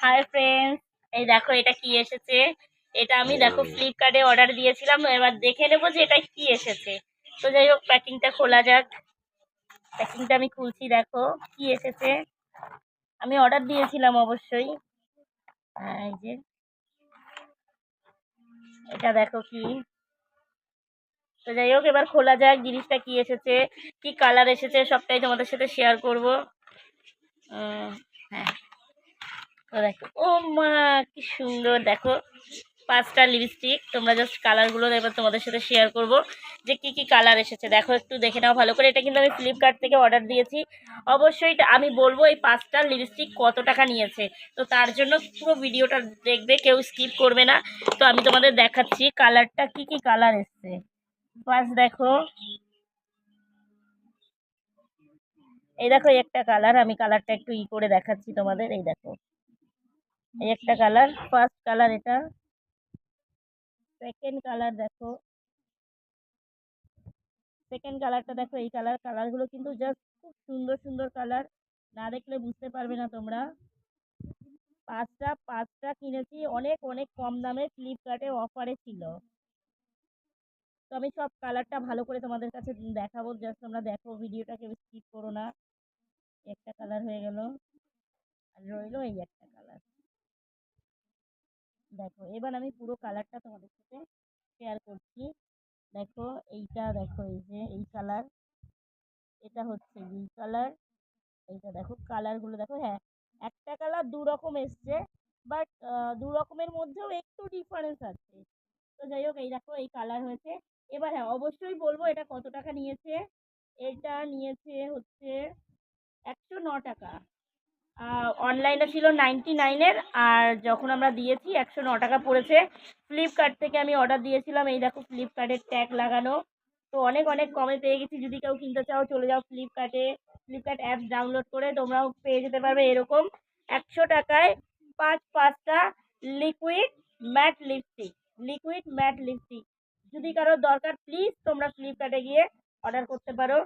Hi friends এই দেখো এটা কি এসেছে? এটা আমি দেখো ফ্লিপকার্টে অর্ডার দিয়েছিলাম। এবার দেখে নেব যে এটা কি এসেছে। তো যাই হোক প্যাকিংটা খোলা যাক। প্যাকিংটা আমি খুলছি দেখো কি এসেছে? আমি অর্ডার দিয়েছিলাম অবশ্যই। হ্যাঁ, এই যে। এটা দেখো কি। তো যাই হোক এবার খোলা যাক জিনিসটা কি এসেছে কি কালার এসেছে সবটাই তোমাদের সাথে শেয়ার করব। হ্যাঁ। দেখো, ও মা, কি সুন্দর। দেখো, পাঁচটা লিপস্টিক তোমরা জাস্ট কালারগুলো এবার তোমাদের সাথে শেয়ার করব, যে কি কি কালার এসেছে। দেখো, একটু দেখে নাও ভালো করে। এটা কিন্তু আমি ফ্লিপকার্ট থেকে অর্ডার দিয়েছি। অবশ্যই আমি বলব, এই পাঁচটা লিপস্টিক কত টাকা নিয়েছে? তো তার জন্য পুরো ভিডিওটা দেখবে, কেউ স্কিপ করবে না। তো আমি তোমাদের দেখাচ্ছি কালারটা কি কি কালার এসছে। ফার্স্ট দেখো। এই দেখো একটা কালার আমি কালারটা একটু ই করে দেখাচ্ছি তোমাদের। এই দেখো। একটা কালার ফার্স্ট কালার এটা। সেকেন্ড কালার দেখো। সেকেন্ড কালারটা দেখো, এই কালার কালারগুলো কিন্তু জাস্ট খুব সুন্দর সুন্দর কালার না দেখলে বুঝতে পারবে না তোমরা। পাঁচটা পাঁচটা কিনেছি, অনেক অনেক কম দামে ফ্লিপকার্টে অফারে ছিল। তো আমি সব কালারটা ভালো করে তোমাদের কাছে দেখাবো জাস্ট তোমরা দেখো ভিডিওটা কেউ স্কিপ করো না। একটা কালার হয়ে গেল। আর রইল এই একটা কালার দেখো, এবার আমি পুরো কালারটা তোমাদের সাথে শেয়ার করছি। দেখো, এইটা দেখো, এই যে এই কালার এটা হচ্ছে দুই কালার এইটা দেখো কালারগুলো দেখো হ্যাঁ একটা কালার দু রকম এসছে বাট দু রকমের মধ্যেও একটু ডিফারেন্স আছে। তো যাই হোক, এই দেখো, এই কালার হয়েছে। এবার হ্যাঁ অবশ্যই বলব এটা কত টাকা নিয়েছে? এটা নিয়েছে হচ্ছে একশো ন টাকা। অনলাইনে ছিল নাইনটি নাইনের আর যখন আমরা দিয়েছি একশো ন টাকা পড়েছে। ফ্লিপকার্ট থেকে আমি অর্ডার দিয়েছিলাম, এই দেখো ফ্লিপকার্টের ট্যাগ লাগানো। তো অনেক অনেক কমে পেয়ে গেছি। যদি কেউ কিনতে চাও, চলে যাও ফ্লিপকার্টে ফ্লিপকার্ট অ্যাপস ডাউনলোড করে তোমরাও পেয়ে যেতে পারবে এরকম একশো টাকায় পাঁচ পাঁচটা liquid matte lipstick liquid matte lipstick যদি কারোর দরকার প্লিজ তোমরা ফ্লিপকার্টে গিয়ে অর্ডার করতে পারো।